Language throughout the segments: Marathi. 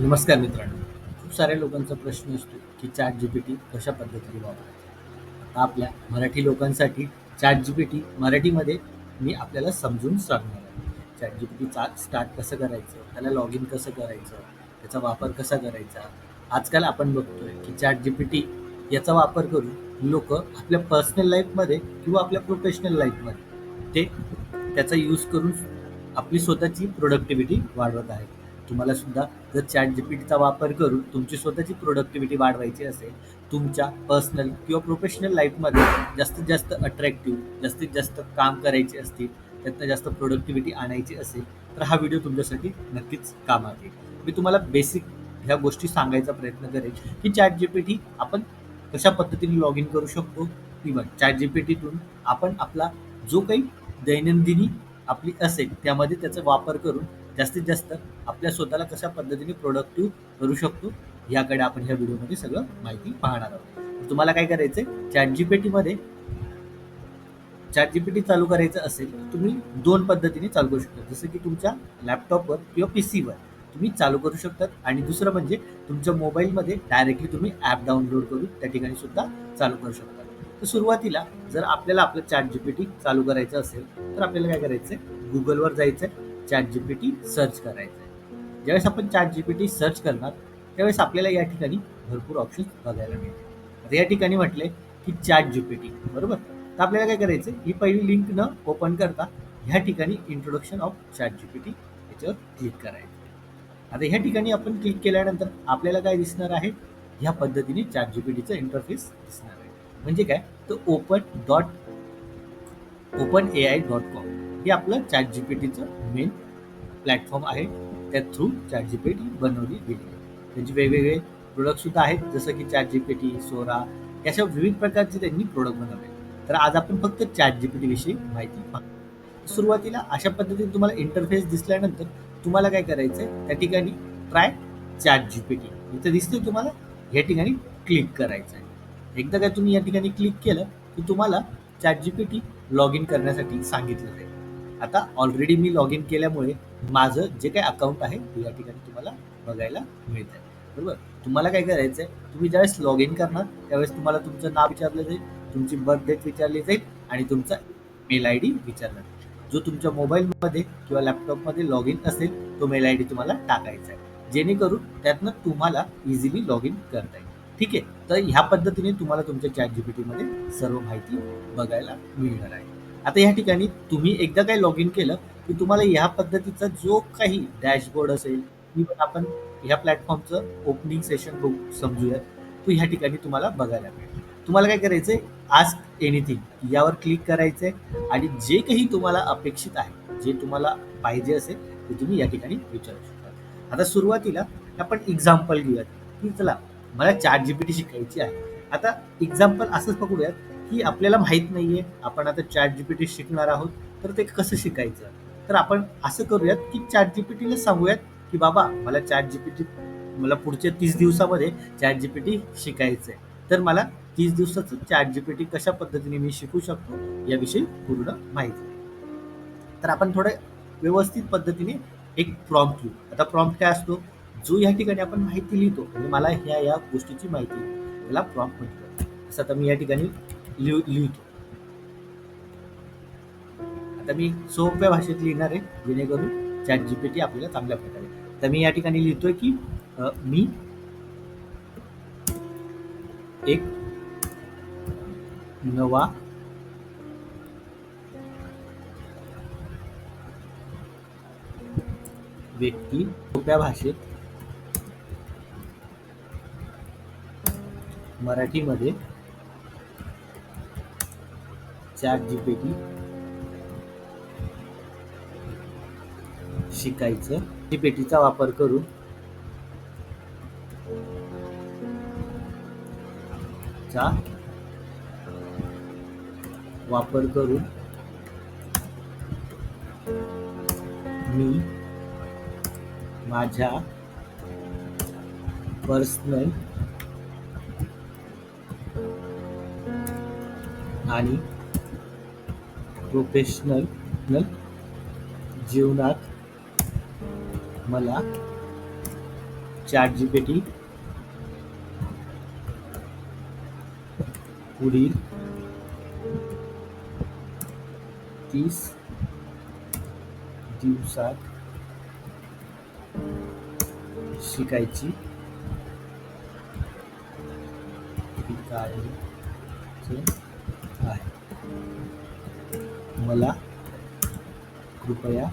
नमस्कार मित्रांनो. खूप साऱ्या लोकांचा प्रश्न असतो की चॅट जी पी टी कशा पद्धतीने वापरायचा? आता आपल्या मराठी लोकांसाठी चॅट जी पी टी मराठीमध्ये मी आपल्याला समजून सांगणार आहे. चॅट जी पी टीचा स्टार्ट कसं करायचं? त्याला लॉग इन कसं करायचं? त्याचा वापर कसा करायचा? आजकाल आपण बघतोय की चॅट जी पी टी याचा वापर करून लोक आपल्या पर्सनल लाईफमध्ये किंवा आपल्या प्रोफेशनल लाईफमध्ये ते त्याचा यूज करून आपली स्वतःची प्रोडक्टिव्हिटी वाढवत आहेत. तुम्हाला सुद्धा जर चॅट जी पी टीचा वापर करून तुमची स्वतःची प्रोडक्टिव्हिटी वाढवायची असेल तुमच्या पर्सनल किंवा प्रोफेशनल लाईफमध्ये जास्तीत जास्त अट्रॅक्टिव्ह जास्तीत जास्त काम करायचे असतील त्यातनं जास्त प्रोडक्टिव्हिटी आणायची असेल तर हा व्हिडिओ तुमच्यासाठी नक्कीच कामात येईल. मी तुम्हाला बेसिक ह्या गोष्टी सांगायचा प्रयत्न करेन की चॅट जी पी टी आपण कशा पद्धतीने लॉग इन करू शकतो? इवन चॅट जी पी टीतून आपण आपला जो काही दैनंदिनी आपली असेल त्यामध्ये त्याचा वापर करून जास्तीत जास्त आपल्या स्वतःला कशा पद्धतीने प्रोडक्टिव्ह करू शकतो याकडे आपण ह्या व्हिडिओमध्ये सगळं माहिती पाहणार आहोत. तुम्हाला काय करायचं चॅट जी पी टीमध्ये चॅट जी पी टी चालू करायचं असेल तर तुम्ही दोन पद्धतीने चालू करू शकता. जसं की तुमच्या लॅपटॉपवर किंवा पी सीवर तुम्ही चालू करू शकतात. आणि दुसरं म्हणजे तुमच्या मोबाईलमध्ये डायरेक्टली तुम्ही ॲप डाउनलोड करून त्या ठिकाणी सुद्धा चालू करू शकता. तर सुरुवातीला जर आपल्याला आपलं चॅट जी पी टी चालू करायचं असेल तर आपल्याला काय करायचं आहे गुगलवर जायचं आहे chat G P T search करायचं आहे ज्यावेळेस आपण chat G P T search करणार त्यावेळेस आपल्याला या ठिकाणी भरपूर ऑप्शन्स बघायला मिळतील. आता या ठिकाणी म्हटले की चॅट जी पी टी बरोबर? तर आपल्याला काय करायचं ही पहिली लिंक न ओपन करता ह्या ठिकाणी introduction of chat G P T याच्यावर क्लिक करायचं. आता ह्या ठिकाणी आपण क्लिक केल्यानंतर आपल्याला काय दिसणार आहे? ह्या पद्धतीने चॅट जी पी टीचं इंटरफेस दिसणार आहे. म्हणजे काय? तर open dot open A I dot com हे आपलं चॅट जी पी टीचं मेन प्लॅटफॉर्म आहे. त्या through chat G P T बनवली गेली. त्यांचे वेगवेगळे प्रोडक्ट सुद्धा आहेत जसं की chat G P T Sora अशा विविध प्रकारचे त्यांनी प्रोडक्ट बनवले. तर आज आपण फक्त चॅट जी पी विषयी माहिती पाहू. सुरुवातीला अशा पद्धतीने तुम्हाला इंटरफेस दिसल्यानंतर तुम्हाला काय करायचं आहे त्या ठिकाणी try chat G P T इथं दिसते तुम्हाला या ठिकाणी क्लिक करायचं आहे एकदा काय तुम्ही या ठिकाणी क्लिक केलं की तुम्हाला chat G P T log in करण्यासाठी सांगितलं जाईल. आता ऑलरेडी मी लॉग इन केल्यामुळे माझं जे काही अकाउंट आहे ते या ठिकाणी तुम्हाला बघायला मिळत आहे बरोबर? तुम्हाला काय करायचं आहे तुम्ही ज्यावेळेस लॉग इन करणार त्यावेळेस तुम्हाला तुमचं नाव विचारलं जाईल तुमची बर्थ डेट विचारली जाईल आणि तुमचा मेल आय डी विचारला जाईल. जो तुमच्या मोबाईलमध्ये किंवा लॅपटॉपमध्ये लॉग इन असेल तो मेल आय डी तुम्हाला टाकायचा आहे. जेणेकरून त्यातनं तुम्हाला इझिली लॉग इन करता येईल. ठीक आहे? तर ह्या पद्धतीने तुम्हाला तुमच्या चॅट जी पी टीमध्ये सर्व माहिती बघायला मिळणार आहे. आता या ठिकाणी तुम्ही एकदा काय लॉग इन केलं की तुम्हाला ह्या पद्धतीचा जो काही डॅशबोर्ड असेल इव्हन आपण ह्या प्लॅटफॉर्मचं ओपनिंग सेशन बघू समजूयात. तो ह्या ठिकाणी तुम्हाला बघायला मिळेल. तुम्हाला काय करायचंय? आस्क एनिथिंग यावर क्लिक करायचंय आणि जे काही तुम्हाला अपेक्षित आहे जे तुम्हाला पाहिजे असेल ते तुम्ही या ठिकाणी विचारू शकता. आता सुरुवातीला आपण एक्झाम्पल घेऊयात. की चला मला चॅट जी पी टी शिकायची आहे. आता एक्झाम्पल असंच पकडूयात की आपल्याला माहीत नाही आहे आपण आता चॅट जी पी टी शिकणार आहोत तर ते कसं शिकायचं? तर आपण असं करूयात की चॅट जी पी सांगूयात की बाबा मला चॅट जी पी टी मला पुढच्या तीस दिवसामध्ये चॅट जी पी टी शिकायचं आहे तर मला तीस दिवसाचं चॅट जी पी टी कशा पद्धतीने मी शिकू शकतो याविषयी पूर्ण माहिती. तर आपण थोडं व्यवस्थित पद्धतीने एक प्रॉम्प्ट लिहू. आता प्रॉम्प्ट काय असतो? जो या ठिकाणी आपण माहिती लिहितो म्हणजे मला ह्या या गोष्टीची माहिती त्याला प्रॉम्प्ट म्हणतो असं आता मी या ठिकाणी लिह लिहितो. तर मी सोप्या भाषेत लिहिणार आहे जेणेकरून चॅट जी पी टी आपल्याला चांगल्या प्रकारे तर मी या ठिकाणी लिहितोय की मी एक नवा व्यक्ती सोप्या भाषेत मराठीमध्ये चॅट जी पी टी शिकायचं. ती पेटीचा वापर करून. चा वापर करून. मी माझ्या पर्सनल आणि प्रोफेशनल जीवनात मला चॅट जी पी टी पुढील तीस दिवसात शिकायची आहे. मला कृपया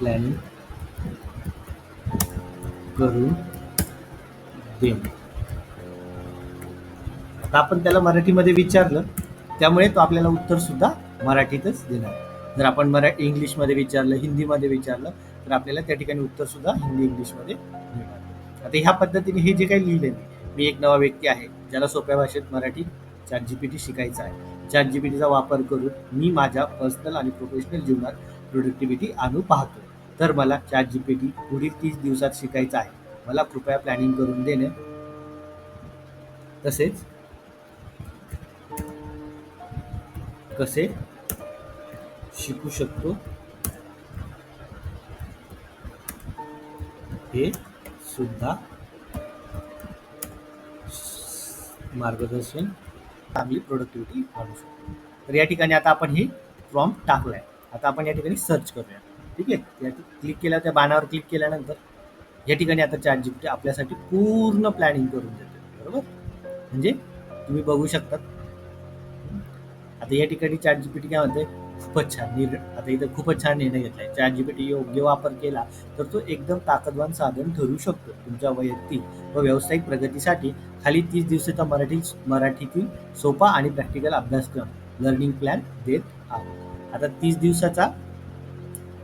प्लॅनिंग करून दे आता आपण त्याला मराठीमध्ये विचारलं त्यामुळे तो आपल्याला उत्तर सुद्धा मराठीतच देणार. जर आपण मरा इंग्लिशमध्ये विचारलं हिंदीमध्ये विचारलं तर आपल्याला त्या ठिकाणी उत्तर सुद्धा हिंदी इंग्लिशमध्ये मिळणार. आता ह्या पद्धतीने हे जे काही लिहिलं मी मी एक नवा व्यक्ती आहे ज्याला सोप्या भाषेत Marathi chat G P T शिकायचं आहे. चॅट जी पी टीचा वापर करून मी माझ्या पर्सनल आणि प्रोफेशनल जीवनात प्रोडक्टिव्हिटी आणू पाहतो तर मला चॅट जी पी टी पुढील तीस दिवसात शिकायचं आहे. मला कृपया प्लॅनिंग करून देणे तसेच कसे शिकू शकतो? हे सुद्धा मार्गदर्शन चांगली प्रोडक्टिव्हिटी वाढू शकतो. तर या ठिकाणी आता आपण हे फॉर्म टाकलाय. आता आपण या ठिकाणी सर्च करूया. ठीक आहे? या क्लिक केल्या त्या बाणावर क्लिक केल्यानंतर या ठिकाणी आता चार जीपीटी आपल्यासाठी पूर्ण प्लॅनिंग करून देते. बरोबर? म्हणजे तुम्ही बघू शकता आता या ठिकाणी चॅट जीपीटी काय म्हणते खूपच छान निर्णय आता इथं खूपच छान निर्णय घेतलाय. चॅट जीपीटी योग्य वापर केला तर तो एकदम ताकदवान साधन ठरू शकतो तुमच्या वैयक्तिक व व्यावसायिक प्रगतीसाठी. खाली तीस दिवसाचा मराठी मराठीतील सोपा आणि प्रॅक्टिकल अभ्यासक्रम लर्निंग प्लॅन देत आहोत. आता तीस दिवसाचा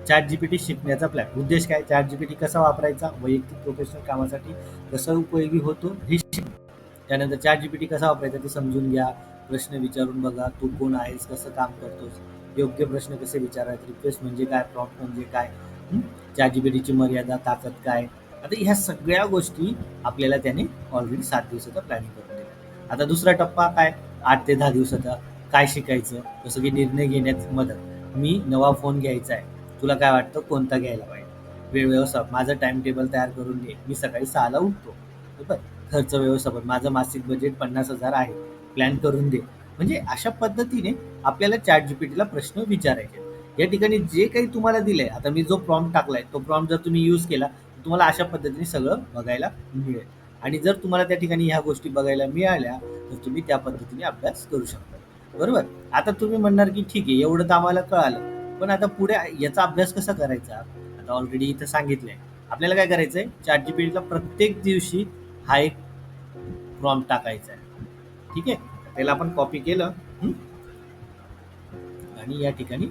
चॅट जीपीटी शिकण्याचा प्लॅन उद्देश काय? चॅट जीपीटी कसा वापरायचा? वैयक्तिक प्रोफेशनल कामासाठी कसा उपयोगी होतो? हे शिक त्यानंतर चॅट जीपीटी कसा वापरायचा ते समजून घ्या. प्रश्न विचारून बघा तू कोण आहेस? कसं काम करतोस? योग्य प्रश्न कसे विचारायचे? रिक्वेस्ट म्हणजे काय? प्रॉम्प्ट म्हणजे काय? चॅट जीपीटीची मर्यादा ताकद काय? आता ह्या सगळ्या गोष्टी आपल्याला त्याने ऑलरेडी सात दिवसाचा प्लॅनिंग करून दिला आता दुसरा टप्पा काय? आठ ते दहा दिवसाचा. काय शिकायचं जसं की निर्णय घेण्यात मदत. मी नवा फोन घ्यायचा आहे. तुला काय वाटतं? कोणता घ्यायला पाहिजे? वेळ व्यवस्थापन माझं टाइम टेबल तयार करून दे. मी सकाळी सहाला उठतो. बरोबर खर्च व्यवस्थापन माझं मासिक बजेट पन्नास हजार आहे. प्लॅन करून दे. म्हणजे अशा पद्धतीने आपल्याला चॅट जीपीटीला प्रश्न विचारायचे. या ठिकाणी जे काही तुम्हाला दिलंय आता मी जो प्रॉम्प्ट टाकलाय तो प्रॉम्प्ट जर तुम्ही यूज केला तर तुम्हाला अशा पद्धतीने सगळं बघायला मिळेल. आणि जर तुम्हाला त्या ठिकाणी ह्या गोष्टी बघायला मिळाल्या तर तुम्ही त्या पद्धतीने अभ्यास करू शकता. बरोबर? आता तुम्ही म्हणणार की ठीक आहे एवढं तर आम्हाला कळालं. पण आता पुढे याचा अभ्यास कसा करायचा? आता ऑलरेडी इथं सांगितलंय. आपल्याला काय करायचंय? चॅट जीपीटीला प्रत्येक दिवशी हा एक प्रॉम टाकायचा आहे. ठीक आहे? त्याला आपण कॉपी केलं आणि या ठिकाणी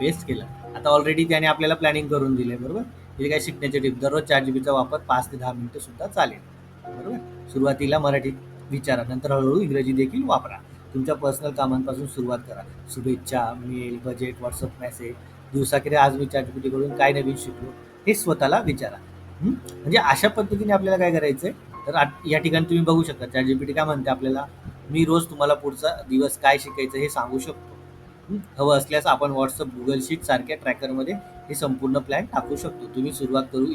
पेस्ट केलं. आता ऑलरेडी त्याने आपल्याला प्लॅनिंग करून दिले बरोबर? हे काय शिकण्याचे टिप दररोज चार जीबीचा वापर पाच ते दहा मिनिटं सुद्धा चालेल. बरोबर? सुरुवातीला मराठीत विचारा नंतर हळूहळू इंग्रजी देखील वापरा. तुमच्या पर्सनल कामांपासून सुरुवात करा. शुभेच्छा मेल बजेट व्हॉट्सअप मेसेज दिवसाखेरी आज मी चॅटपीटीकडून काय नवीन शिकलो हे स्वतःला विचारा. म्हणजे अशा पद्धतीने आपल्याला काय करायचं आहे तर या ठिकाणी तुम्ही बघू शकता चॅट जीपीटी काय म्हणते आपल्याला? मी रोज तुम्हाला पुढचा दिवस काय शिकायचं हे सांगू शकतो. हवं असल्यास आपण व्हॉट्सअप गुगल शीट सारख्या ट्रॅकरमध्ये हे संपूर्ण प्लॅन टाकू शकतो. तुम्ही सुरुवात करू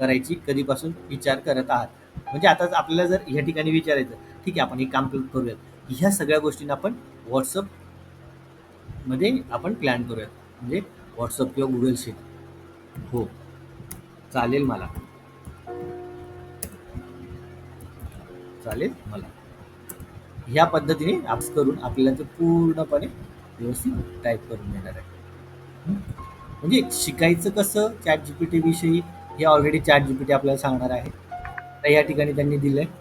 करायची कधीपासून विचार करत आहात. म्हणजे आता आपल्याला जर या ठिकाणी विचारायचं ठीक आहे आपण हे काम करूयात. ह्या सगळ्या गोष्टींना आपण व्हॉट्सअपमध्ये आपण प्लॅन करूयात. म्हणजे व्हॉट्सअप किंवा गुगल शीट हो. चालेल मला. चालेल मला. ह्या पद्धतीने आप करून आपल्याला ते पूर्णपणे व्यवस्थित टाईप करून देणार आहे. म्हणजे शिकायचं कसं? चॅट जी पी विषयी हे already chat G P T आपल्याला सांगणार आहे. तर या ठिकाणी त्यांनी दिलं आहे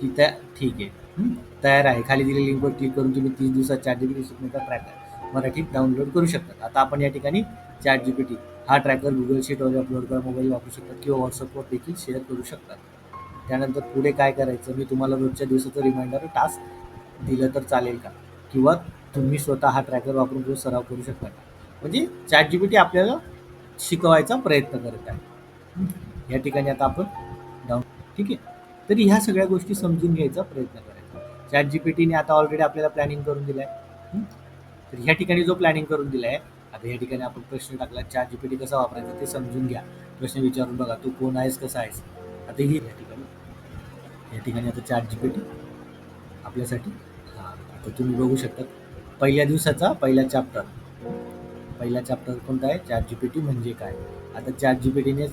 की त्या ठीक आहे. तयार आहे. खाली दिलेल्या लिंकवर क्लिक करून तुम्ही तीस दिवसात चॅट जीपीटी शिकण्याचा ट्रॅकर मराठीत डाउनलोड करू शकता. आता आपण या ठिकाणी चॅट जी पी टी हा ट्रॅकर गुगल शीटवर अपलोड करा मोबाईल वापरू शकतात किंवा व्हॉट्सअपवर देखील शेअर करू शकतात त्यानंतर पुढे काय करायचं? मी तुम्हाला रोजच्या दिवसाचं रिमाइंडर टास्क दिलं तर चालेल का? किंवा तुम्ही स्वतः हा ट्रॅकर वापरून रोज सराव करू शकता का? म्हणजे चॅट जी पी टी आपल्याला शिकवायचा प्रयत्न करत आहे. या ठिकाणी आता आपण डाऊन ठीक आहे? तरी ह्या सगळ्या गोष्टी समजून घ्यायचा प्रयत्न करायचा. चॅट जी पेटीने आता ऑलरेडी आपल्याला प्लॅनिंग करून दिलं आहे तर ह्या ठिकाणी जो प्लॅनिंग करून दिला आहे आता या ठिकाणी आपण प्रश्न टाकला चॅट जीपीटी कसा वापरायचा ते समजून घ्या. प्रश्न विचारून बघा तू कोण आहेस कसा आहेस? आता ही या ठिकाणी. या ठिकाणी आता चॅट जीपीटी आपल्यासाठी हां आता तुम्ही बघू शकता. पहिल्या दिवसाचा पहिला चॅप्टर पहिला चॅप्टर कोणता आहे? चॅट जीपीटी म्हणजे काय? आता चॅट जीपीटीने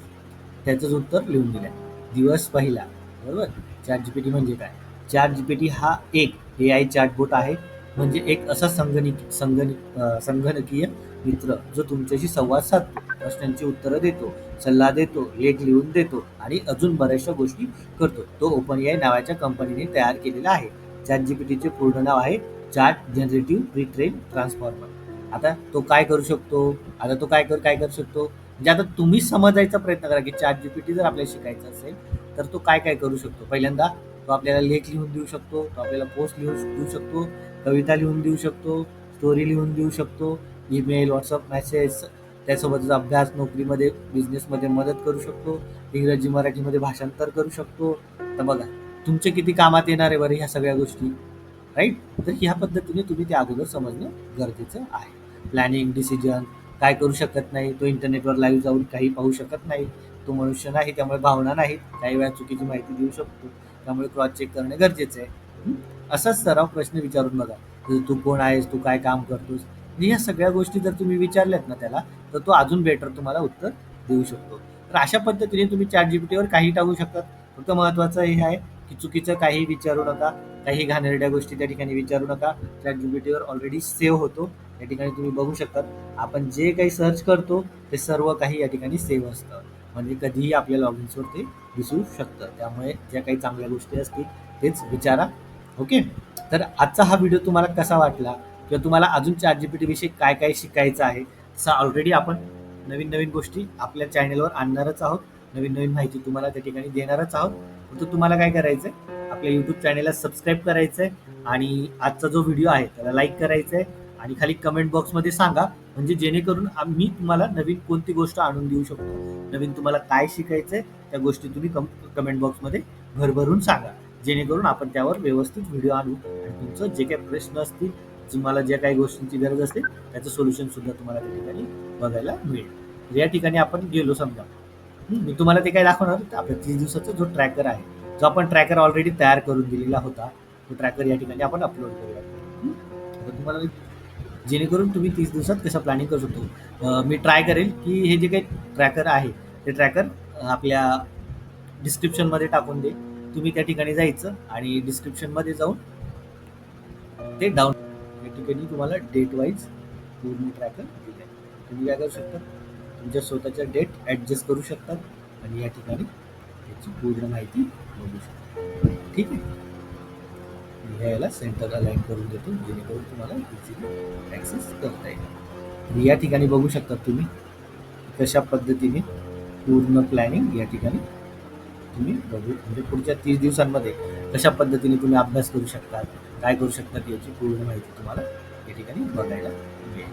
त्याचंच उत्तर लिहून दिलं आहे दिवस पहिला. बरोबर? चॅट जी पी टी म्हणजे काय? चॅट जी पी टी हा एक ए आय चॅटबोट आहे. म्हणजे एक असा संगणिक संगणिक संगणकीय मित्र जो तुमच्याशी संवाद साधतो प्रश्नांची उत्तरं देतो सल्ला देतो लेख लिहून देतो आणि अजून बऱ्याचशा गोष्टी करतो. तो ओपन ए आय नावाच्या कंपनीने तयार केलेला आहे. चॅट जीपीटीचे पूर्ण नाव आहे चॅट जनरेटिव्ह रिट्रेन ट्रान्सफॉर्मर आता तो काय करू शकतो? आता तो काय कर काय करू शकतो? म्हणजे आता तुम्हीच समजायचा प्रयत्न करा की चॅट जीपीटी जर आपल्याला शिकायचं असेल तर तो काय काय करू शकतो? पहिल्यांदा तो आपल्याला लेख लिहून देऊ शकतो तो आपल्याला पोस्ट लिहून देऊ शकतो कविता लिहून देऊ शकतो स्टोरी लिहून देऊ शकतो ईमेल व्हॉट्सअप मेसेज त्यासोबतच अभ्यास नोकरीमध्ये बिझनेसमध्ये मदत करू शकतो इंग्रजी मराठीमध्ये भाषांतर करू शकतो. तर बघा तुमचे किती कामात येणार आहे बरं ह्या सगळ्या गोष्टी राईट तर ह्या पद्धतीने तुम्ही ते अगोदर समजणं गरजेचं आहे. प्लॅनिंग डिसिजन काय करू शकत नाही तो इंटरनेटवर लाईव्ह जाऊन काही पाहू शकत नाही. तो मनुष्य नाही त्यामुळे भावना नाहीत. काही वेळा चुकीची माहिती देऊ शकतो. त्यामुळे क्रॉस चेक करणे गरजेचं आहे. असाच सराव प्रश्न विचारून बघा. तू कोण आहेस तू काय काम करतोस? या ह्या सगळ्या गोष्टी जर तुम्ही विचारल्यात ना त्याला तर तो अजून बेटर तुम्हाला उत्तर देऊ शकतो. तर अशा पद्धतीने तुम्ही चॅट जीपीटीवर काही टाकू शकतात. फक्त महत्त्वाचं हे आहे की चुकीचं काही विचारू नका काही घाणेरड्या गोष्टी त्या ठिकाणी विचारू नका. चॅट जीपीटीवर ऑलरेडी सेव्ह होतो. या ठिकाणी तुम्ही बघू शकतात. आपण जे काही सर्च करतो ते सर्व काही या ठिकाणी सेव्ह असतं. म्हणजे कधीही आपल्या लॉगिन्सवर ते दिसू शकतं. त्यामुळे ज्या काही चांगल्या गोष्टी असतील तेच विचारा. ओके तर आजचा हा व्हिडिओ तुम्हाला कसा वाटला? किंवा तुम्हाला अजून चॅट जीपीटी विषयी काय काय शिकायचं आहे? तसं ऑलरेडी आपण नवीन नवीन गोष्टी आपल्या चॅनलवर आणणारच आहोत. नवीन नवीन माहिती तुम्हाला त्या ठिकाणी देणारच आहोत. तर तुम्हाला काय करायचं आहे आपल्या यूट्यूब चॅनेलला सबस्क्राईब करायचं आहे आणि आजचा जो व्हिडिओ आहे त्याला लाईक करायचा आहे आणि खाली कमेंट बॉक्समध्ये सांगा. म्हणजे जेणेकरून आम्ही तुम्हाला नवीन कोणती गोष्ट आणून देऊ शकतो. नवीन तुम्हाला काय शिकायचं आहे त्या गोष्टी तुम्ही कम कमेंट बॉक्समध्ये भरभरून सांगा. जेणेकरून आपण त्यावर व्यवस्थित व्हिडिओ आणू आणि तुमचं जे काही प्रश्न असतील तुम्हाला ज्या काही गोष्टींची गरज असते त्याचं सोल्युशन सुद्धा तुम्हाला त्या ठिकाणी बघायला मिळेल. या ठिकाणी आपण गेलो समजा. मी तुम्हाला ते काय दाखवणार. आपल्या तीस दिवसाचा जो ट्रॅकर आहे जो आपण ट्रॅकर ऑलरेडी तयार करून दिलेला होता तो ट्रॅकर या ठिकाणी आपण अपलोड करूया. तुम्हाला जेणेकरून तुम्ही तीस दिवसात कसं प्लॅनिंग करू शकतो. मी ट्राय करेल की हे जे काही ट्रॅकर आहे ते ट्रॅकर आपल्या डिस्क्रिप्शनमध्ये टाकून दे. तुम्ही त्या ठिकाणी जायचं आणि डिस्क्रिप्शनमध्ये जाऊन ते डाऊन या ठिकाणी तुम्हाला डेट वाईज पूर्ण ट्रॅकर दिले तुम्ही काय करू शकता? तुमच्या स्वतःच्या डेट ॲडजस्ट करू शकतात आणि या ठिकाणी त्याची पूर्ण माहिती बघू शकता ठीक आहे? मी सेंटरला लाईन करून देतो जेणेकरून तुम्हाला इझिली ॲक्सेस करता येईल. या ठिकाणी बघू शकता तुम्ही कशा पद्धतीने पूर्ण प्लॅनिंग या ठिकाणी तुम्ही बघू म्हणजे पुढच्या तीस दिवसांमध्ये कशा पद्धतीने तुम्ही अभ्यास करू शकता काय करू शकतात याची पूर्ण माहिती तुम्हाला या ठिकाणी बघायला मिळेल.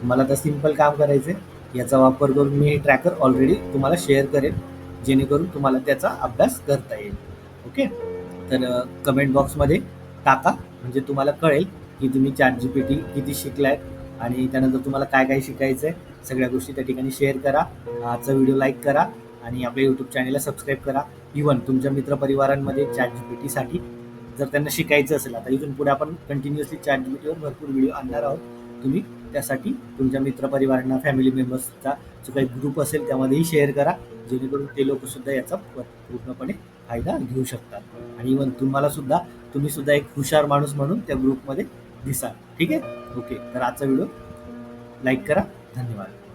तुम्हाला आता सिंपल काम करायचं आहे याचा वापर करून मी हे ट्रॅकर ऑलरेडी तुम्हाला शेअर करेन जेणेकरून तुम्हाला त्याचा अभ्यास करता येईल. ओके तर कमेंट बॉक्समध्ये टाका म्हणजे तुम्हाला कळेल की तुम्ही चॅट जी पी टी किती शिकलाय आणि त्यानंतर तुम्हाला काय काय शिकायचं आहे सगळ्या गोष्टी त्या ठिकाणी शेअर करा आजचा व्हिडिओ लाईक करा आणि आपल्या यूट्यूब चॅनलला सबस्क्राईब करा. इवन तुमच्या मित्रपरिवारांमध्ये चॅट जी पी टीसाठी जर त्यांना शिकायचं असेल आता इथून पुढे आपण कंटिन्युअसली चॅट जी पी टीवर भरपूर व्हिडिओ आणणार आहोत. तुम्ही त्यासाठी तुमच्या मित्रपरिवारांना फॅमिली मेंबर्सचा जो काही ग्रुप असेल त्यामध्येही शेअर करा जेणेकरून ते लोकसुद्धा याचा पूर्णपणे फायदा घेऊ शकतात. आणि इवन तुम्हाला सुद्धा तुम्ही सुद्धा एक हुशार माणूस म्हणून त्या ग्रुपमध्ये दिसाल. ठीक आहे? ओके तर आजचा व्हिडिओ लाईक करा. धन्यवाद.